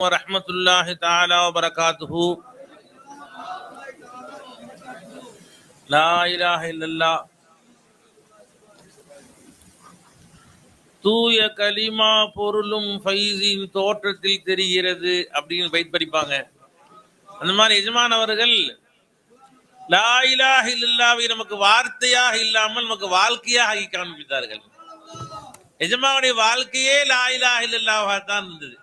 ورحمة الله تعالى وبركاته لا إله إلا الله தூய கலிமா பொருளும் ஃபைஸின் தோற்றத்தில் தெரிகிறது அப்படின்னு பயிர் படிப்பாங்க அந்த மாதிரி எஜமான் அவர்கள் லா இலாஹ இல்லல்லாவை நமக்கு வார்த்தையாக இல்லாமல் நமக்கு வாழ்க்கையாக ஆக்கி காண்பித்தார்கள் எஜமானுடைய வாழ்க்கையே லா இலாஹ இல்லல்லாவாக தான் இருந்தது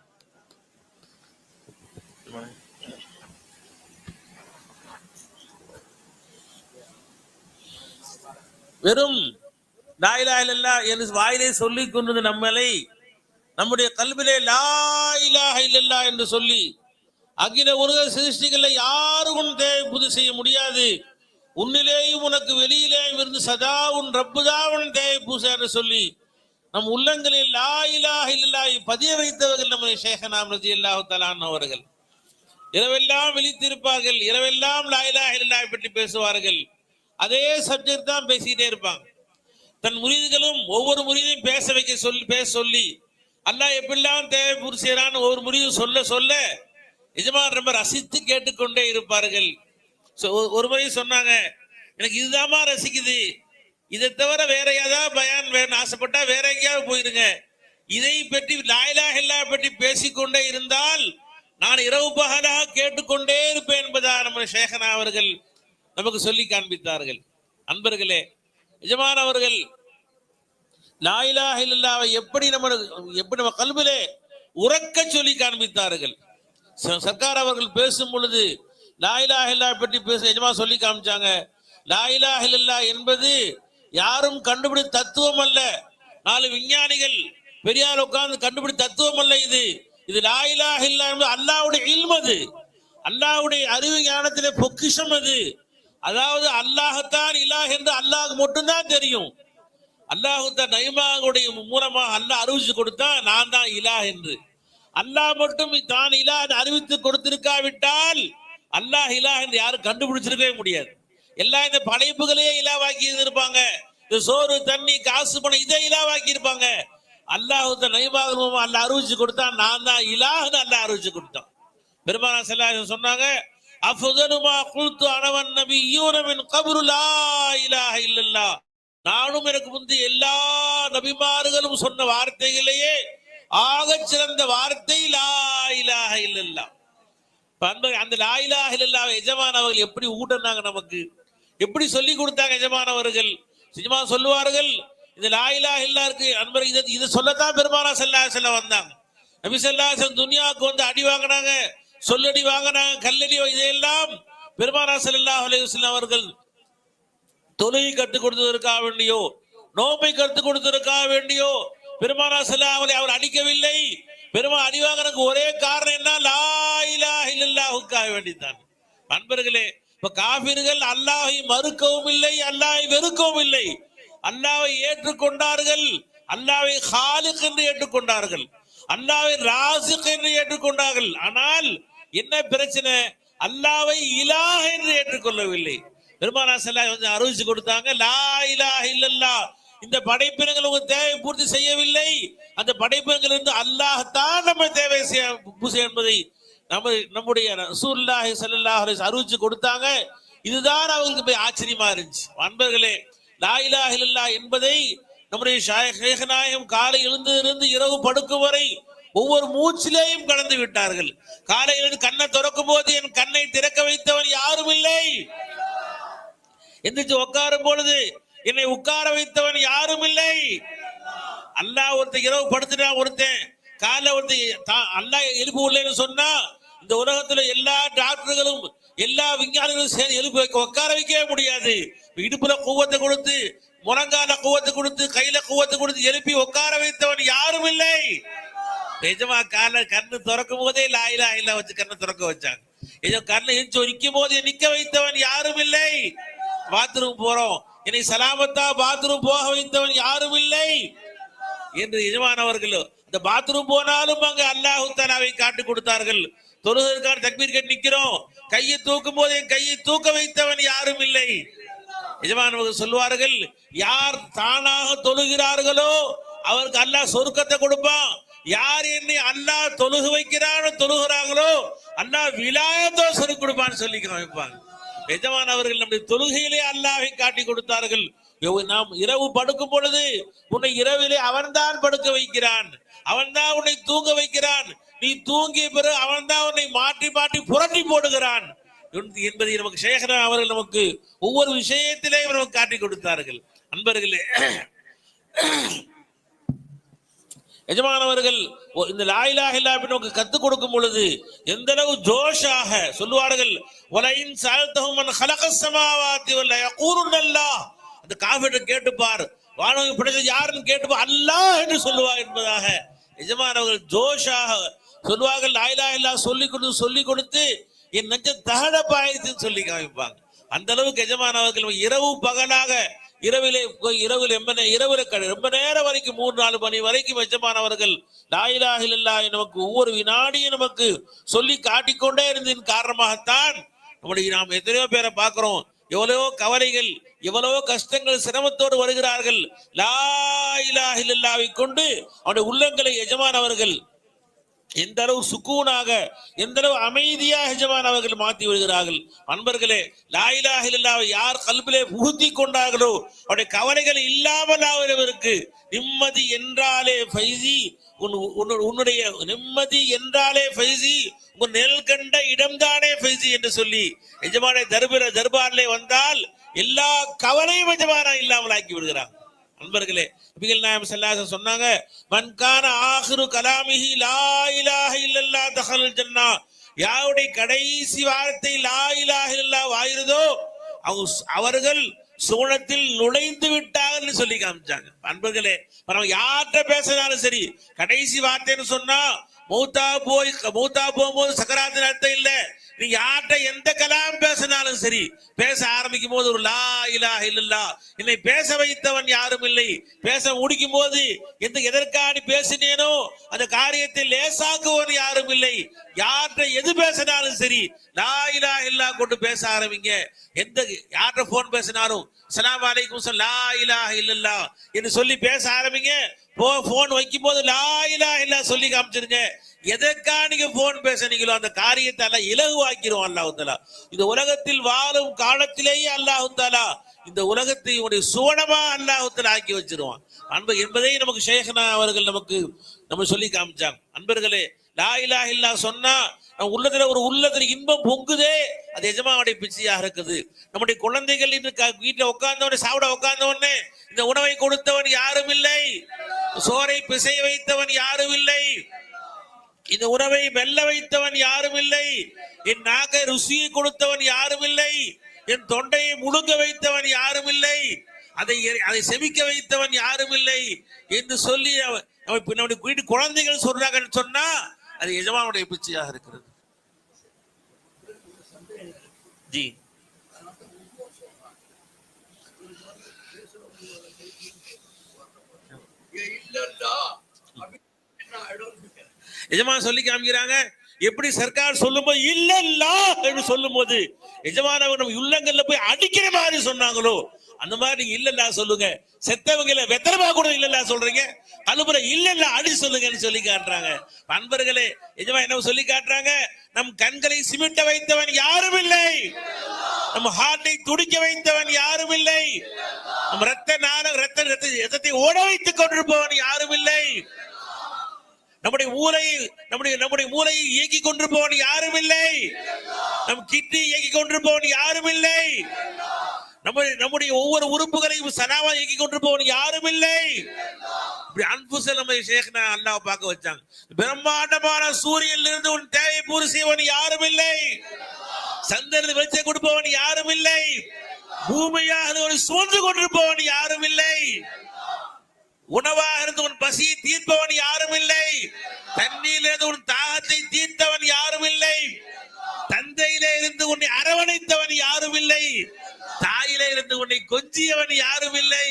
வெறும் லாயிலா இல்லல்லா என்று வாயிலே சொல்லி கொண்டது நம்மளை நம்முடைய கல்விலே லா இல்லல்லா என்று சொல்லி அகில உலக சிருஷ்டிகளை யாருக்கும் தேவை புது செய்ய முடியாது. உன்னிலேயும் உனக்கு வெளியிலேயும் இருந்து சதா உன் ரப்புதான் உன் தேவை பூசை என்று சொல்லி நம் உள்ளங்களில் லாயிலா இலாஹ பதிய வைத்தவர்கள் நம்முடைய ஷேகனாம் ரஜி அல்லாஹு தலான் அவர்கள். இரவெல்லாம் விழித்திருப்பார்கள் இரவெல்லாம் லாயிலா இலாஹ பற்றி பேசுவார்கள். அதே சப்ஜெக்ட் தான் பேசிக்கிட்டே இருப்பாங்க. தன் முறிவுகளும் ஒவ்வொரு முறிவையும் பேச வைக்க சொல்லி பேச சொல்லி அல்லாஹ் எப்படிலாம் தேவை பூர்த்தி செய்யறான்னு ஒவ்வொரு முறியும் சொல்ல சொல்ல எஜமான் ரொம்ப ரசித்து கேட்டுக்கொண்டே இருப்பார்கள். ஒரு- ஒரு முறை சொன்னாங்க எனக்கு இதுதாமா ரசிக்குது. இதை தவிர வேற ஏதாவது பயான் வேணும் ஆசைப்பட்டா வேற எங்கேயாவது போயிருங்க. இதை பற்றி லாயிலாக இல்லா பற்றி பேசிக்கொண்டே இருந்தால் நான் இரவு பகலாக கேட்டுக்கொண்டே இருப்பேன் என்பதா நம்ம சேகனா அவர்கள் நமக்கு சொல்லி காண்பித்தார்கள். அன்பர்களே எஜமான் அவர்கள் லாயிலாக இல்லாவை எப்படி நம்ம எப்படி நம்ம கல்விலே உறக்க சொல்லி காண்பித்தார்கள். ச- சர்க்கார் அவர்கள் பேசும் பொழுது லாயிலாக இல்லா பற்றி பேச எஜமா சொல்லி காமிச்சாங்க. லாயிலாக இல்லா என்பது யாரும் கண்டுபிடி தத்துவம் அல்ல. நாலு விஞ்ஞானிகள் பெரியார் உட்கார்ந்து கண்டுபிடி தத்துவம் அல்ல இது. இது லாயிலாக இல்லா என்பது அல்லாவுடைய இல்மது அது. அல்லாஹ்வுடைய அறிவு ஞானத்திலே பொக்கிஷம் அது. அதாவது அல்லாஹத்தான் இல்லாஹ் என்று அல்லாஹ் மட்டும்தான் தெரியும். அல்லாஹுத்தான் நைமாவுடைய மூலமாக அல்லாஹ் அறிவிச்சு கொடுத்தா நான் தான் இலா என்று. அல்லாஹ் மட்டும் தான் இலா அறிவித்து கொடுத்திருக்காவிட்டால் அல்லாஹ் இலா என்று யாரும் கண்டுபிடிச்சிருக்கவே முடியாது. எல்லா இந்த படைப்புகளையே இலாவாக்கி இருப்பாங்க. இந்த சோறு தண்ணி காசு பணம் இதை இலாவாக்கி இருப்பாங்க. அல்லாஹுத்த நைமாக அல்ல அறிவிச்சு கொடுத்தா நான் தான் இலாஹ்னு அல்லாஹ் அறிவிச்சு கொடுத்தான். பெருமானா செல்லாஹ் சொன்னாங்க அஃபதலுமா குழுத்து அனவன் நபி யூனமின் கபரு லா இல்லல்லா நானும் எனக்கு முந்தி எல்லா நபிமார்களும் சொன்ன வார்த்தைகளையே ஆகச் சிறந்த வார்த்தை லா இல்லல்லா இல்லல்லாஹ். பண்பு அந்த லா இலாஹ இல்லல்லாஹ் எஜமானவர்கள் எப்படி ஊட்டினாங்க நமக்கு? எப்படி சொல்லி கொடுத்தாங்க எஜமானவர்கள்? சிஜமா நிஜமா சொல்லுவார்கள் இந்த லா இல்லா இருக்கு. அன்பர் இதை இதை சொல்லத்தான் பெருமானா செல்லா செல்ல வந்தாங்க. நபி ஸல்லல்லாஹு துனியாவுக்கு வந்து அடி வாங்கினாங்க. சொல்லடி வாங்கின கல்லடி இதையெல்லாம் பெருமானா ஸல்லல்லாஹு அலைஹி அவர்கள் தொழுகை கற்றுக் கொடுத்ததற்காக வேண்டியோ நோம்பை கற்றுக் கொடுத்ததற்காக வேண்டியோ பெருமானா செல்லா அவரை அவர் அடிக்கவில்லை. பெருமா அடிவாங்கறதுக்கு ஒரே காரணம் என்ன? லாயிலா இலாஹ வேண்டித்தான். நண்பர்களே இப்ப காபிர்கள் அல்லாஹை மறுக்கவும் இல்லை அல்லாஹை வெறுக்கவும் இல்லை. அல்லாவை ஏற்றுக்கொண்டார்கள் அல்லாவை ஹாலுக்கு என்று ஏற்றுக்கொண்டார்கள். அல்லாஹ்வை ராசிக் என்று ஏற்றுக்கொண்டார்கள். ஆனால் என்ன பிரச்சனை? அல்லாவை இலாஹ் என்று ஏற்றுக்கொள்ளவில்லை. பெருமானா செல்லா வந்து அறிவிச்சு கொடுத்தாங்க. லா இலாஹ இல்லல்லா இந்த படைப்பினங்கள் உங்க தேவை பூர்த்தி செய்யவில்லை. அந்த படைப்பினங்கள் இருந்து அல்லாஹத்தான் நம்ம தேவை செய்ய பூசை என்பதை நம்ம நம்முடைய சூல்லாஹி ஸல்லல்லாஹு அறிவிச்சு கொடுத்தாங்க. இதுதான் அவங்களுக்கு போய் ஆச்சரியமா இருந்துச்சு. அன்பர்களே லா இலாஹ இல்லல்லா என்பதை நம்முடைய ஷேக காலை எழுந்து இருந்து இரவு படுக்கும் வரை ஒவ்வொரு மூச்சிலேயும் கடந்து விட்டார்கள். காலையில் கண்ணை திறக்கும் போது என் கண்ணை திறக்க வைத்தவன் யாரும் இல்லை. எந்திரிச்சு உட்காரும் பொழுது என்னை உட்கார வைத்தவன் யாரும் இல்லை. அல்லாஹ் ஒருத்தன் இரவு படுத்துட்டா ஒருத்தன் காலைல ஒருத்தன் அல்லா அல்லாஹ் எழுப்பு உள்ளேன்னு சொன்னா இந்த உலகத்துல எல்லா டாக்டர்களும் எல்லா விஞ்ஞானிகளும் சேர்ந்து எழுப்பு வைக்க உட்கார வைக்கவே முடியாது. இடுப்புல கூவத்தை கொடுத்து முழங்கால குவத்து கொடுத்து கையில குவத்து கொடுத்து எழுப்பி உட்கார வைத்தவன் யாரும் இல்லை. நிஜமா கால கண்ணு திறக்கும் போதே லாயிலா இல்லா வச்சு கண்ணை திறக்க வச்சாங்க. ஏதோ கண்ணை எஞ்சி நிற்கும் போது நிக்க வைத்தவன் யாரும் இல்லை. பாத்ரூம் போறோம். என்னை சலாமத்தா பாத்ரூம் போக வைத்தவன் யாரும் இல்லை. என்று எஜமானவர்களோ இந்த பாத்ரூம் போனாலும் அங்க அல்லாஹு தலாவை காட்டு கொடுத்தார்கள். தொழுதற்கான தக்பீர் கட்டி நிக்கிறோம். கையை தூக்கும் போது என் கையை தூக்க வைத்தவன் யாரும் இல்லை. எஜமானவர்கள் சொல்வார்கள் யார் தானாக தொழுகிறார்களோ அவருக்கு அல்லாஹ் சொருக்கத்தை கொடுப்பான். யார் என்னை அல்லாஹ் தொழுகு வைக்கிறானோ தொழுகிறாங்களோ அல்லாஹ் விலாயத்தோசரு கொடுப்பான்னு சொல்லி காமிப்பாங்க எஜமான் அவர்கள் நம்முடைய தொழுகையிலே அல்லாஹை காட்டி கொடுத்தார்கள். நாம் இரவு படுக்கும் பொழுது உன்னை இரவிலே அவன்தான் படுக்க வைக்கிறான். அவன்தான் உன்னை தூங்க வைக்கிறான். நீ தூங்கிய பிறகு அவன்தான் உன்னை மாற்றி மாற்றி புரட்டி போடுகிறான். என்பதை நமக்கு சேகரா அவர்கள் நமக்கு ஒவ்வொரு விஷயத்திலேயும் நமக்கு காட்டி கொடுத்தார்கள். அன்பர்களே எஜமானவர்கள் இந்த லாயிலா இல்லா நமக்கு கத்துக் கொடுக்கும் பொழுது எந்த அளவு ஜோஷாக சொல்லுவார்கள் உலகின் சாழ்த்தகுமன் ஹலக சமாவாத்தி வல்ல கூறு அல்லாஹ். அந்த காஃபிட்டு கேட்டுப்பார் வானவங்க பிடிச்சது யாருன்னு கேட்டுப்பார் அல்லாஹ் என்று சொல்லுவார் என்பதாக எஜமானவர்கள் ஜோஷாக சொல்லுவார்கள் லாயிலா இல்லா சொல்லி கொடுத்து சொல்லி கொடுத்து என் நெஞ்ச தகட சொல்லி காமிப்பாங்க. அந்த அளவுக்கு எஜமானவர்கள் இரவு பகலாக இரவிலே இரவில் எம்ப நே- இரவுல க- ரொம்ப நேரம் வரைக்கும் மூன்று நாலு மணி வரைக்கும் எஜமானவர்கள் லாயிலாக இல்லா நமக்கு ஒவ்வொரு வினாடியும் நமக்கு சொல்லி காட்டிக்கொண்டே இருந்ததின் காரணமாகத்தான் நம்முடைய நாம் எத்தனையோ பேரை பார்க்கிறோம். எவ்வளவோ கவலைகள் எவ்வளவோ கஷ்டங்கள் சிரமத்தோடு வருகிறார்கள். லாயிலாக இல்லாவை கொண்டு அவனுடைய உள்ளங்களை எஜமானவர்கள் எந்த அளவு சுக்கூனாக எந்த அளவு அமைதியாக எஜமான் அவர்கள் மாற்றி விடுகிறார்கள். அன்பர்களே லாயிலாக இல்லாவை யார் கல்பிலே புகுத்தி கொண்டார்களோ அவருடைய கவலைகள் இல்லாமல் ஆகிறவருக்கு நிம்மதி என்றாலே ஃபைசி உன் உன்னு- உன்னுடைய நிம்மதி என்றாலே ஃபைசி உன் நெல் கண்ட இடம்தானே ஃபைசி என்று சொல்லி எஜமானே தர்பார தர்பாரிலே வந்தால் எல்லா கவலையும் எஜமானா இல்லாமல் ஆக்கி விடுகிறான். அன்பர்களே நபிகள் நாயம் செல்லாச சொன்னாங்க மன்கான ஆஹிரு கலாமிஹி லா இலாஹ இல்லல்லா தஹல் ஜன்னா யாருடைய கடைசி வார்த்தை லா இலாஹ இல்லல்லா வாயிருதோ அவங்க அவர்கள் சூழத்தில் நுழைந்து விட்டாங்கன்னு சொல்லி காமிச்சாங்க. அன்பர்களே நம்ம யார்கிட்ட பேசினாலும் சரி கடைசி வார்த்தைன்னு சொன்னா மூத்தா போய் மூத்தா போகும்போது சக்கராத்தின் அர்த்தம் இல்லை. நீ யார்கிட்ட எந்த கலாம் பேசினாலும் சரி பேச ஆரம்பிக்கும் போது ஒரு லா இலா இல்லல்லா என்னை பேச வைத்தவன் யாரும் இல்லை. பேச முடிக்கும் போது எந்த எதற்காக பேசினேனோ அந்த காரியத்தை லேசாக்குவன் யாரும் இல்லை. யார்கிட்ட எது பேசினாலும் சரி லா இலா இல்லா கொண்டு பேச ஆரம்பிங்க. எந்த யார்கிட்ட போன் பேசினாலும் சலாம் அலைக்கும் லா இலா இல்லல்லா என்று சொல்லி பேச ஆரம்பிங்க. போன் வைக்கும் போது லா இலா இல்லா சொல்லி காமிச்சிருங்க. எதற்கா நீங்க போன் பேசுனீங்களோ அந்த காரியத்தை எல்லாம் இலகுவாக்கிரும் அல்லாஹுத்தாலா இந்த உலகத்தில் வாழும் காலத்திலேயே அல்லாஹுத்தாலா இந்த உலகத்தை உடைய சுவனமா அல்லாஹுத்தலா ஆக்கி வச்சிருவான். அன்பு என்பதை நமக்கு ஷேഖனா அவர்கள் நமக்கு நம்ம சொல்லி காமிச்சாங்க. அன்பர்களே லா இல்லா இல்லா சொன்னா நம்ம உள்ளத்துல ஒரு உள்ளத்துல இன்பம் பொங்குதே அது எஜமாவுடைய பிச்சையாக இருக்குது. நம்முடைய குழந்தைகள் இன்று க- வீட்டுல உட்கார்ந்தவனே சாப்பிட உட்கார்ந்தவனே இந்த உணவை கொடுத்தவன் யாரும் இல்லை. சோரை பிசைய வைத்தவன் யாரும் இல்லை. இந்த உறவை வெல்ல வைத்தவன் யாரும் இல்லை என் நாக ருசியை கொடுத்தவன் யாரும் இல்லை என் தொண்டையை முழுங்க வைத்தவன் யாரும் இல்லை அதை அதை செமிக்க வைத்தவன் யாரும் இல்லை என்று சொல்லி நம்முடைய வீட்டு குழந்தைகள் சொல்றாங்கன்னு சொன்னா அது எஜமானுடைய பிச்சையாக இருக்கிறது. ஜி. எஜமான் சொல்லி காமிக்கிறாங்க எப்படி சர்க்கார் சொல்லும்போது இல்லல்லா என்று சொல்லும்போது எஜமானவர் நம்ம உள்ளங்கள்ல போய் அடிக்கிற மாதிரி சொன்னாங்களோ அந்த மாதிரி நீங்க இல்ல சொல்லுங்க. செத்தவங்கள வெத்தனமா கூட இல்ல சொல்றீங்க. கழுப்புற இல்ல அடி சொல்லுங்கன்னு சொல்லி காட்டுறாங்க. அன்பர்களே எஜமா என்ன சொல்லி காட்டுறாங்க? நம் கண்களை சிமிட்ட வைத்தவன் யாரும் இல்லை. நம்ம ஹார்ட்டை துடிக்க வைத்தவன் யாரும் இல்லை. நம் ரத்த நாள ரத்த ரத்த ரத்தத்தை ஓட வைத்துக் கொண்டிருப்பவன் யாரும் இல்லை. நம்முடைய மூளையை நம்முடைய நம்முடைய மூளையை இயக்கி கொண்டிருப்பவன் யாரும் இல்லை நம் கிட்னி இயக்கி கொண்டிருப்பவன் யாரும் இல்லை நம்முடைய நம்முடைய ஒவ்வொரு உறுப்புகளையும் சனாவா இயக்கி கொண்டிருப்பவன் யாரும் இல்லை இப்படி அன்புச நம்ம ஷேக்னா அல்லாவை பார்க்க வச்சாங்க. பிரம்மாண்டமான சூரியனில் இருந்து உன் தேவை பூர்த்தி செய்வன் யாரும் இல்லை சந்திரன் வெளிச்சம் கொடுப்பவன் யாரும் இல்லை பூமியாக ஒரு சுமந்து கொண்டிருப்பவன் யாரும் இல்லை உணவாக இருந்து உன் பசியை தீர்ப்பவன் யாரும் இல்லை. தண்ணீரில் இருந்து உன் தாகத்தை தீர்த்தவன் யாரும் இல்லை. தந்தையிலே இருந்து உன்னை அரவணைத்தவன் யாரும் இல்லை. தாயிலே இருந்து உன்னை கொஞ்சியவன் யாரும் இல்லை.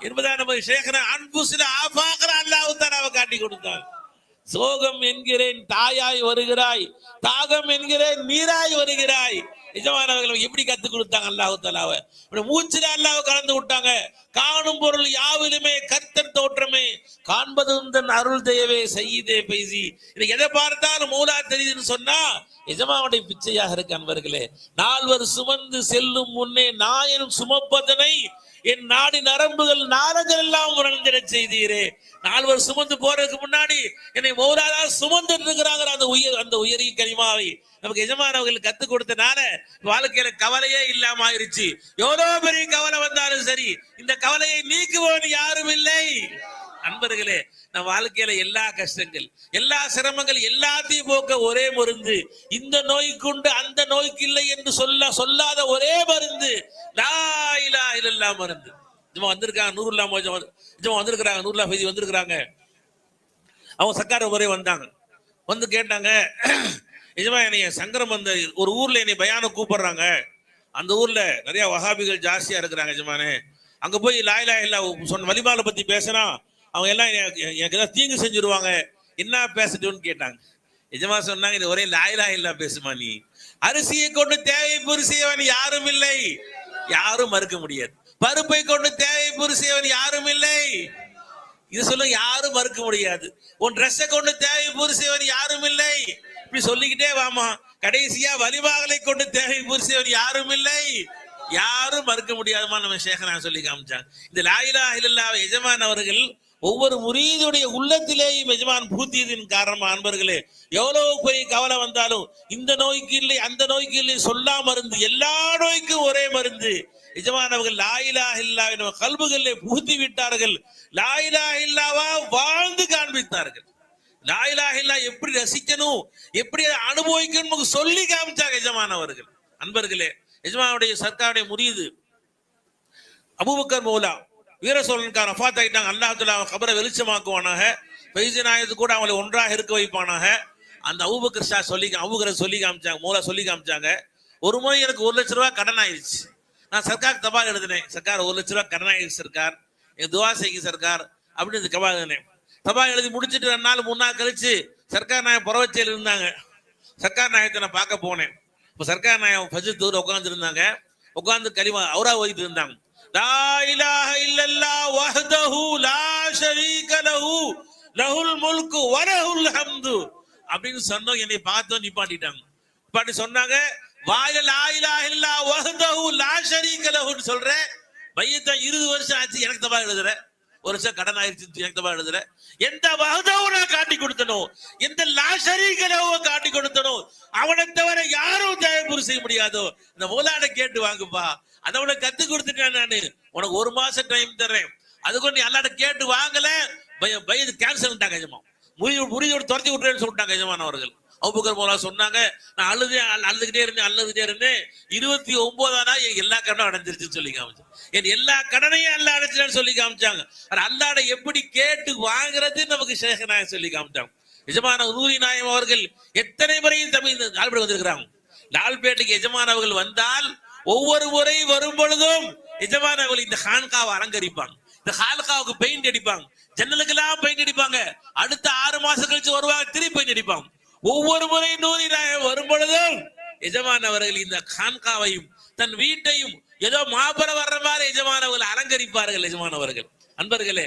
என்பதா நம்ம சேகர அன்பு சில ஆபாகர அல்லாவும் தான் அவன் காட்டி கொடுத்தான். சோகம் என்கிறேன் தாயாய் வருகிறாய். தாகம் என்கிறேன் நீராய் வருகிறாய். நிஜமானவர்கள் எப்படி கத்து கொடுத்தாங்க அல்லாஹு தலாவை இப்படி மூச்சுல அல்லாஹ் கலந்து விட்டாங்க. காணும் பொருள் யாவிலுமே கர்த்தர் தோற்றமே. காண்பதும் தன் அருள் தேவே செய்யுதே பேசி. இது எதை பார்த்தாலும் மூலா தெரியுதுன்னு சொன்னா எஜமாவுடைய பிச்சையாக இருக்கு அன்பர்களே. நால்வர் சுமந்து செல்லும் முன்னே நாயனும் சுமப்பதனை என் நாடி நரம்புகள் நாரங்கள் எல்லாம் உணர்ந்திட செய்தீரே. நால்வர் சுமந்து போறதுக்கு முன்னாடி என்னை மௌராதா சுமந்து இருக்கிறாங்க அந்த உயர் அந்த உயரிய கனிமாவை. நமக்கு எஜமானவர்கள் கத்து கொடுத்தனால வாழ்க்கையில கவலையே இல்லாம ஆயிருச்சு. எவ்வளவு பெரிய கவலை வந்தாலும் சரி இந்த கவலையை நீக்குவோன்னு யாரும் இல்லை. அன்பர்களே நம் வாழ்க்கையில எல்லா கஷ்டங்கள் எல்லா சிரமங்கள் எல்லாத்தையும் போக்க ஒரே மருந்து. இந்த நோய்க்குண்டு அந்த நோய்க்கு இல்லை என்று சொல்ல சொல்லாத ஒரே மருந்து. லாயிலா இல்லா மருந்து. இவன் வந்திருக்காங்க நூறுல்லா மோஜம் இவன் வந்திருக்கிறாங்க நூறுல்லா பேசி வந்திருக்கிறாங்க. அவங்க சக்கார ஒரே வந்தாங்க. வந்து கேட்டாங்க நிஜமா என்னைய சங்கரம் வந்த ஒரு ஊர்ல என்னை பயான கூப்பிடுறாங்க. அந்த ஊர்ல நிறைய வகாபிகள் ஜாஸ்தியா இருக்கிறாங்க நிஜமானே. அங்க போய் லாயிலா இல்லா சொன்ன வலிமாலை பத்தி பேசினா அவங்க எல்லாம் எனக்கு ஏதாவது தீங்கு செஞ்சுருவாங்க. என்ன பேசட்டும்னு கேட்டாங்க. நிஜமா சொன்னாங்க இது ஒரே லாயிலா இல்லா பேசுமா நீ? அரிசியை கொண்டு தேவை புரிசியவன் யாரும் இல்லை. யாரும் மறுக்க முடியாது. பருப்பை கொண்டு தேவை புரிசியவன் யாரும் இல்லை. இது சொல்ல யாரும் மறுக்க முடியாது. உன் ட்ரெஸ்ஸை கொண்டு தேவை புரிசியவன் யாரும் இல்லை. இப்படி சொல்லிக்கிட்டே வாமா. கடைசியா வலிவாகலை கொண்டு தேவை புரிசியவன் யாரும் இல்லை. யாரும் மறுக்க முடியாதுமா நம்ம சேகரா சொல்லி காமிச்சாங்க. இந்த லாயிலா இல்லல்லா எஜமான் அவர்கள் ஒவ்வொரு முரீதுடைய உள்ளத்திலேயும் எஜமான் பூத்தியதின் காரணமா அன்பர்களே? எவ்வளவு பெரிய கவலை வந்தாலும் இந்த நோய்க்கு இல்லை அந்த நோய்க்கு இல்லை சொல்லா மருந்து எல்லா நோய்க்கும் ஒரே மருந்து. எஜமானவர்கள் லாயிலா இல்லா என்ற கல்புகளிலே புகுத்தி விட்டார்கள். லாயிலா இல்லாவா வாழ்ந்து காண்பித்தார்கள். லாயிலா இல்லா எப்படி ரசிக்கணும் எப்படி அனுபவிக்கணும் நமக்கு சொல்லி காமிச்சாங்க எஜமானவர்கள் அன்பர்களே எஜமானுடைய சர்க்காருடைய முறியுது அபூபக்கர் மௌலா வீர ரஃபாத் ஆயிட்டாங்க. அல்லாஹ் அவன் கபரை வெளிச்சமாக்குவானாக. பைசு கூட அவங்களை ஒன்றாக இருக்க வைப்பானாக. அந்த அவுபு கிருஷ்ணா சொல்லி அவுகரை சொல்லி காமிச்சாங்க மௌலா சொல்லி காமிச்சாங்க. ஒரு முறை எனக்கு ஒரு லட்ச ரூபா கடன் ஆயிடுச்சு நான் சர்க்கார் தபால் எழுதினேன். சர்க்கார் ஒரு லட்ச ரூபா கடன் ஆயிடுச்சு சர்க்கார். என் துவா செய்யுங்க சர்க்கார். அப்படின்னு தபால் எழுதினேன். தபால் எழுதி முடிச்சிட்டு ரெண்டு நாள் மூணு நாள் கழிச்சு சர்க்கார் நாயகம் புறவச்சையில் இருந்தாங்க. சர்க்கார் நாயகத்தை நான் பார்க்க போனேன். இப்போ சர்க்கார் நாயகம் ஃபஜ்ர் தூர் உட்காந்துருந்தாங்க உட்காந்து களிமா அவராக அவரா ஓதிட்டு இருந்தாங்க. லா இலாஹ இல்லல்லாஹ் வஹ்தஹு லா ஷரீக லஹு லஹுல் முல்கு வ லஹுல் ஹம்து அப்படின்னு சொன்னோம் என்னை பார்த்தோம் நிப்பாட்டிட்டாங்க. நிப்பாட்டி சொன்னாங்க வாயில லா இலாஹ இல்லா வஹ்தஹு லா ஷரீக லஹுன்னு சொல்றேன் பையத்தை இருபது வருஷம் ஆச்சு எனக்கு தபா எழுதுறேன் ஒரு வருஷம் கடன் ஆயிடுச்சு எனக்கு தபா எழுதுறேன் எந்த வகதவ நான் காட்டி கொடுத்தனும் எந்த லாசரிகளவோ காட்டி கொடுத்தனும் அவனை தவிர யாரும் தேவைப்பூர் செய்ய முடியாதோ. இந்த மூலாட கேட்டு வாங்குப்பா. அதை உனக்கு கத்து கொடுத்துட்டேன் நானு. உனக்கு ஒரு மாசம் டைம் தர்றேன். அதுக்கு நீ அல்லாட கேட்டு வாங்கல. பயது கேன்சல் எஜமா. முறி முறியோடு துரத்தி விட்டுறேன்னு சொல்லிட்டாங்க எஜமான் அவர்கள். அவுபக்கர் மோலா சொன்னாங்க நான் அழுதே அழுதுகிட்டே இருந்தேன் அழுதுகிட்டே இருந்தேன். இருபத்தி ஒன்பதானா என் எல்லா கடனும் அடைஞ்சிருச்சுன்னு சொல்லி காமிச்சேன் என் எல்லா கடனையும் அல்ல அடைச்சிட்டேன்னு சொல்லி காமிச்சாங்க. அல்லாட எப்படி கேட்டு வாங்குறது நமக்கு சேகநாயகம் சொல்லி காமிச்சாங்க. எஜமான நூரி நாயம் அவர்கள் எத்தனை முறையும் தமிழ் லால்பேட்டை வந்திருக்கிறாங்க. லால்பேட்டைக்கு எஜமானவர்கள் வந்தால் ஒவ்வொரு முறை வரும் பொழுதும் எஜமான் இந்த ஹான்காவை அலங்கரிப்பாங்க. இந்த ஹால்காவுக்கு பெயிண்ட் அடிப்பாங்க. ஜன்னலுக்கெல்லாம் பெயிண்ட் அடிப்பாங்க. அடுத்த ஆறு மாசம் கழிச்சு வருவாங்க திருப்பி பெயிண்ட் அடிப்பாங்க. ஒவ்வொரு முறை நூறி வரும் பொழுதும் எஜமான் அவர்கள் இந்த ஹான்காவையும் தன் வீட்டையும் ஏதோ மாபெரும் வர்ற மாதிரி எஜமானவர்கள் அலங்கரிப்பார்கள் எஜமானவர்கள் அன்பர்களே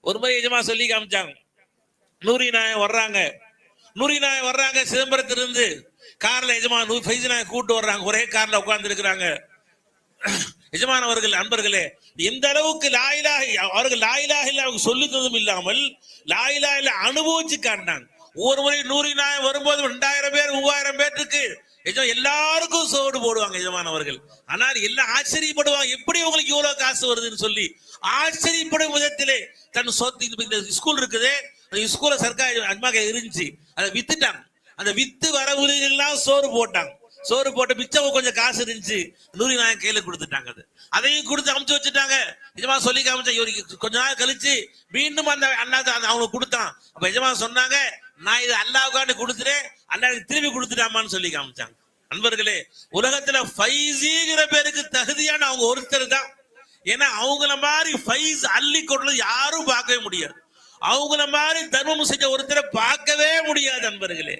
ஒரு முறை எஜமா சொல்லி காமிச்சாங்க. நூறி நாயம் வர்றாங்க. நூறி நாயம் வர்றாங்க சிதம்பரத்திலிருந்து. கார்ல எஜமான் நூ கூட்டு வர்றாங்க. ஒரே கார்ல உட்கார்ந்து இருக்கிறாங்க எஜமானவர்கள் அன்பர்களே எந்த அளவுக்கு லாயிலா அவர்கள் லாயிலா இல்ல அவங்க சொல்லுனதும் இல்லாமல் லாயிலா இல்ல அனுபவிச்சு காட்டினாங்க. ஒவ்வொரு முறை நூறு நாயம் வரும்போது ரெண்டாயிரம் பேர் மூவாயிரம் பேருக்கு எஜமா எல்லாருக்கும் சோடு போடுவாங்க எஜமானவர்கள் ஆனால் எல்லாம் ஆச்சரியப்படுவாங்க எப்படி உங்களுக்கு இவ்வளவு காசு வருதுன்னு சொல்லி. ஆச்சரியப்படும் விதத்திலே தன் சொத்து இந்த- ஸ்கூல் இருக்குது. அந்த ஸ்கூல்ல சர்க்கார் அஜமாக இருந்துச்சு அதை வித்துட்டாங்க. அந்த வித்து வரவுலாம் சோறு போட்டாங்க. சோறு போட்ட மிச்சம் கொஞ்சம் காசு இருந்துச்சு. நூறு நாயகம் கையில கொடுத்துட்டாங்க அது. அதையும் கொடுத்து அமுச்சு வச்சுட்டாங்க. நிஜமா சொல்லி காமிச்சா இவருக்கு கொஞ்ச நாள் கழிச்சு மீண்டும் அந்த அண்ணா தான் அவங்களுக்கு கொடுத்தான். அப்ப நிஜமா சொன்னாங்க நான் இது அல்லாவுக்காண்டு கொடுத்துட்டேன். அண்ணா திரும்பி கொடுத்துட்டாமான்னு சொல்லி காமிச்சாங்க. நண்பர்களே உலகத்துல ஃபைஸிங்கிற பேருக்கு தகுதியான அவங்க ஒருத்தர் தான். ஏன்னா அவங்கள மாதிரி ஃபைஸ் அள்ளி கொண்டது யாரும் பார்க்கவே முடியாது. அவங்கள மாதிரி தர்மம் செஞ்ச ஒருத்தரை பார்க்கவே முடியாது நண்பர்களே.